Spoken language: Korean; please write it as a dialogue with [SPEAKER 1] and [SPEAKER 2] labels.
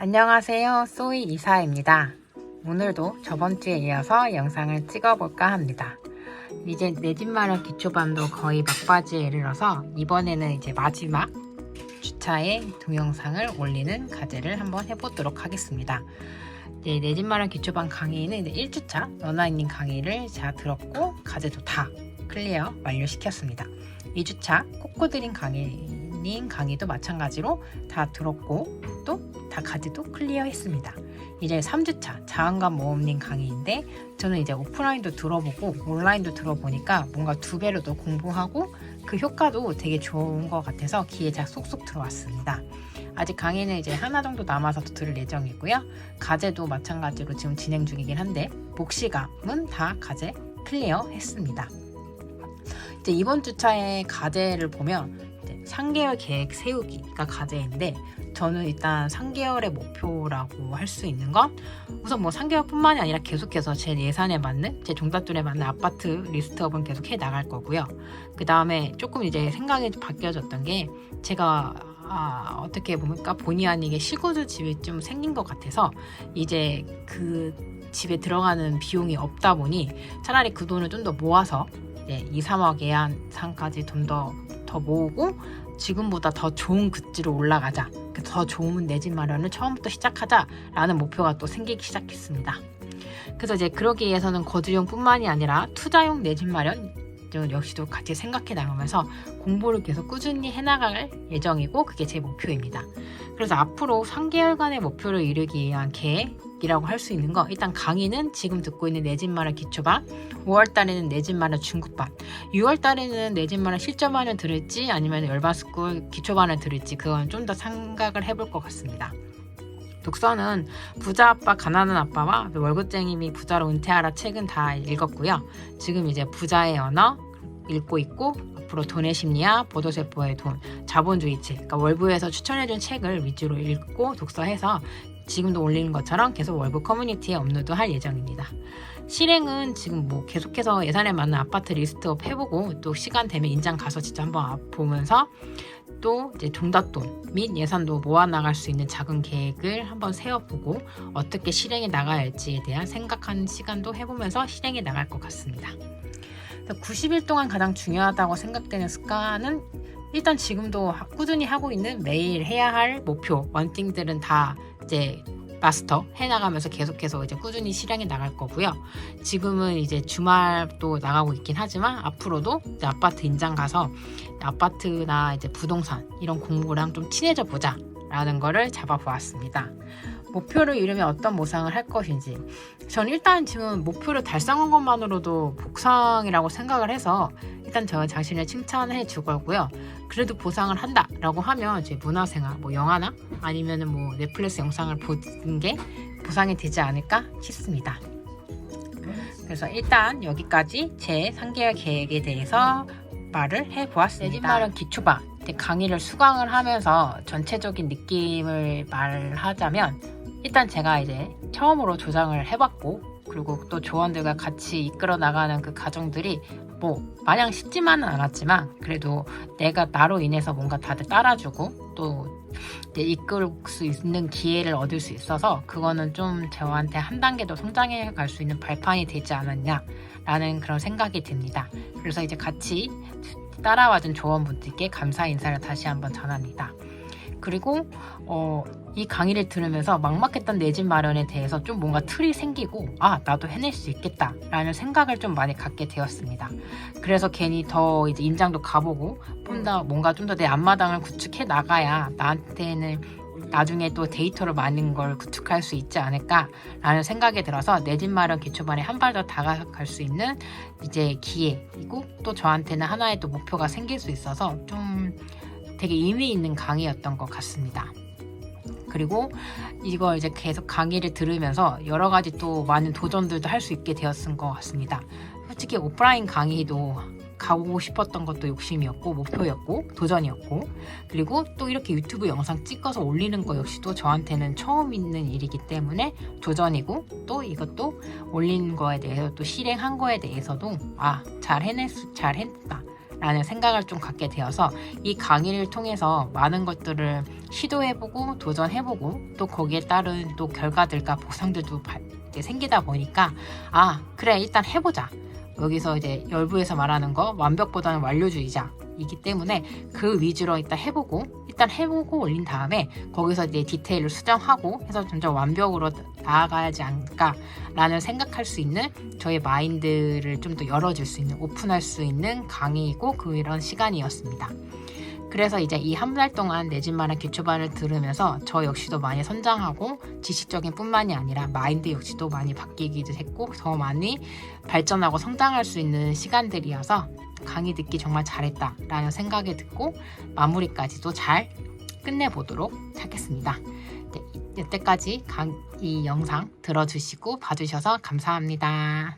[SPEAKER 1] 안녕하세요. 소이 이사입니다. 오늘도 저번 주에 이어서 영상을 찍어볼까 합니다. 이제 내 집 마련 기초반도 거의 막바지에 이르러서 이번에는 이제 마지막 주차에 동영상을 올리는 과제를 한번 해보도록 하겠습니다. 이제 내 집 마련 기초반 강의는 이제 1주차 연화인님 강의를 제가 들었고 과제도 다 클리어 완료시켰습니다. 2주차 코코드린 강의님 강의도 마찬가지로 다 들었고 또 다 과제도 클리어했습니다. 이제 3주차 자원감 모험님 강의인데 저는 이제 오프라인도 들어보고 온라인도 들어보니까 뭔가 두 배로 더 공부하고 그 효과도 되게 좋은 것 같아서 귀에 잘 쏙쏙 들어왔습니다. 아직 강의는 이제 하나 정도 남아서 또 들을 예정이고요. 과제도 마찬가지로 지금 진행 중이긴 한데 복시감은 다 과제 클리어했습니다. 이제 이번 주차의 과제를 보면 이제 3개월 계획 세우기가 과제인데 저는 일단 3개월의 목표라고 할 수 있는 건 우선 뭐 3개월뿐만이 아니라 계속해서 제 예산에 맞는 제 종잣돈에 맞는 아파트 리스트업은 계속 해 나갈 거고요. 그 다음에 조금 이제 생각이 좀 바뀌어졌던 게 제가 아, 어떻게 보니까 본의 아니게 시구주 집이 좀 생긴 것 같아서 이제 그 집에 들어가는 비용이 없다 보니 차라리 그 돈을 좀 더 모아서 이제 2, 3억 예안상까지 좀 더 더 모으고 지금보다 더 좋은 급지로 올라가자. 더 좋은 내 집 마련을 처음부터 시작하자라는 목표가 또 생기기 시작했습니다. 그래서 이제 그러기 위해서는 거주용뿐만이 아니라 투자용 내 집 마련 역시도 같이 생각해 나가면서 공부를 계속 꾸준히 해나갈 예정이고 그게 제 목표입니다. 그래서 앞으로 3개월간의 목표를 이루기 위한 계획 이라고 할 수 있는 거 일단 강의는 지금 듣고 있는 내집 마련 기초반 5월 달에는 내집 마련 중급반 6월 달에는 내집 마련 실전반을 들을지 아니면 열반스쿨 기초반을 들을지 그건 좀 더 생각을 해볼 것 같습니다. 독서는 부자 아빠 가난한 아빠와 월급쟁이 및 부자로 은퇴하라 책은 다 읽었고요. 지금 이제 부자의 언어 읽고 있고 앞으로 돈의 심리학, 보도세포의 돈, 자본주의 책, 그러니까 월부에서 추천해준 책을 위주로 읽고 독서해서 지금도 올리는 것처럼 계속 월부 커뮤니티에 업로드 할 예정입니다. 실행은 지금 뭐 계속해서 예산에 맞는 아파트 리스트업 해보고 또 시간 되면 인장 가서 진짜 한번 보면서 또 이제 종잣돈 및 예산도 모아 나갈 수 있는 작은 계획을 한번 세워보고 어떻게 실행해 나가야 할지에 대한 생각하는 시간도 해보면서 실행해 나갈 것 같습니다. 90일 동안 가장 중요하다고 생각되는 습관은 일단 지금도 꾸준히 하고 있는 매일 해야 할 목표 원띵들은 다 이제 마스터 해나가면서 계속해서 이제 꾸준히 실행해 나갈 거고요. 지금은 이제 주말도 나가고 있긴 하지만 앞으로도 아파트 인장 가서 아파트나 이제 부동산 이런 공부랑 좀 친해져 보자 라는 거를 잡아보았습니다. 목표를 이루면 어떤 보상을 할 것인지. 전 일단 지금 목표를 달성한 것만으로도 복상이라고 생각을 해서 일단 저 자신을 칭찬해 주고요. 그래도 보상을 한다라고 하면 이제 문화생활, 뭐 영화나 아니면은 뭐 넷플릭스 영상을 보는 게 보상이 되지 않을까 싶습니다. 그래서 일단 여기까지 제 3개월 계획에 대해서 말을 해보았습니다. 마련 기초반 강의를 수강을 하면서 전체적인 느낌을 말하자면 일단 제가 이제 처음으로 조장을 해봤고 그리고 또 조원들과 같이 이끌어 나가는 그 과정들이 뭐 마냥 쉽지만은 않았지만 그래도 내가 나로 인해서 뭔가 다들 따라주고 또 이끌 수 있는 기회를 얻을 수 있어서 그거는 좀 저한테 한 단계 더 성장해 갈 수 있는 발판이 되지 않았냐라는 그런 생각이 듭니다. 그래서 이제 같이 따라와준 조원분들께 감사 인사를 다시 한번 전합니다. 그리고 어, 이 강의를 들으면서 막막했던 내 집 마련에 대해서 좀 뭔가 틀이 생기고 아 나도 해낼 수 있겠다라는 생각을 좀 많이 갖게 되었습니다. 그래서 괜히 더 이제 인장도 가보고 좀 더 뭔가 좀 더 내 앞마당을 구축해 나가야 나한테는 나중에 또 데이터로 많은 걸 구축할 수 있지 않을까라는 생각이 들어서 내 집 마련 기초반에 한 발 더 다가갈 수 있는 이제 기회이고 또 저한테는 하나의 또 목표가 생길 수 있어서 좀 되게 의미 있는 강의였던 것 같습니다. 그리고 이거 이제 계속 강의를 들으면서 여러 가지 또 많은 도전들도 할 수 있게 되었을 것 같습니다. 솔직히 오프라인 강의도 가고 싶었던 것도 욕심이었고 목표였고 도전이었고 그리고 또 이렇게 유튜브 영상 찍어서 올리는 거 역시도 저한테는 처음 있는 일이기 때문에 도전이고 또 이것도 올린 거에 대해서 또 실행한 거에 대해서도 아잘수잘 했다 라는 생각을 좀 갖게 되어서 이 강의를 통해서 많은 것들을 시도해보고 도전해보고 또 거기에 따른 또 결과들과 보상들도 생기다 보니까 아 그래 일단 해보자. 여기서 이제 열부에서 말하는 거 완벽보다는 완료주의자 이기 때문에 그 위주로 일단 해보고 일단 해보고 올린 다음에 거기서 이제 디테일을 수정하고 해서 점점 완벽으로 나아가야지 않을까라는 생각할 수 있는 저의 마인드를 좀 더 열어줄 수 있는 오픈할 수 있는 강의이고 그런 시간이었습니다. 그래서 이제 이 한 달 동안 내 집마련 기초반을 들으면서 저 역시도 많이 성장하고 지식적인 뿐만이 아니라 마인드 역시도 많이 바뀌기도 했고 더 많이 발전하고 성장할 수 있는 시간들이어서 강의 듣기 정말 잘했다 라는 생각이 듣고 마무리까지도 잘 끝내보도록 하겠습니다. 네, 여태까지 강- 이 영상 들어주시고 봐주셔서 감사합니다.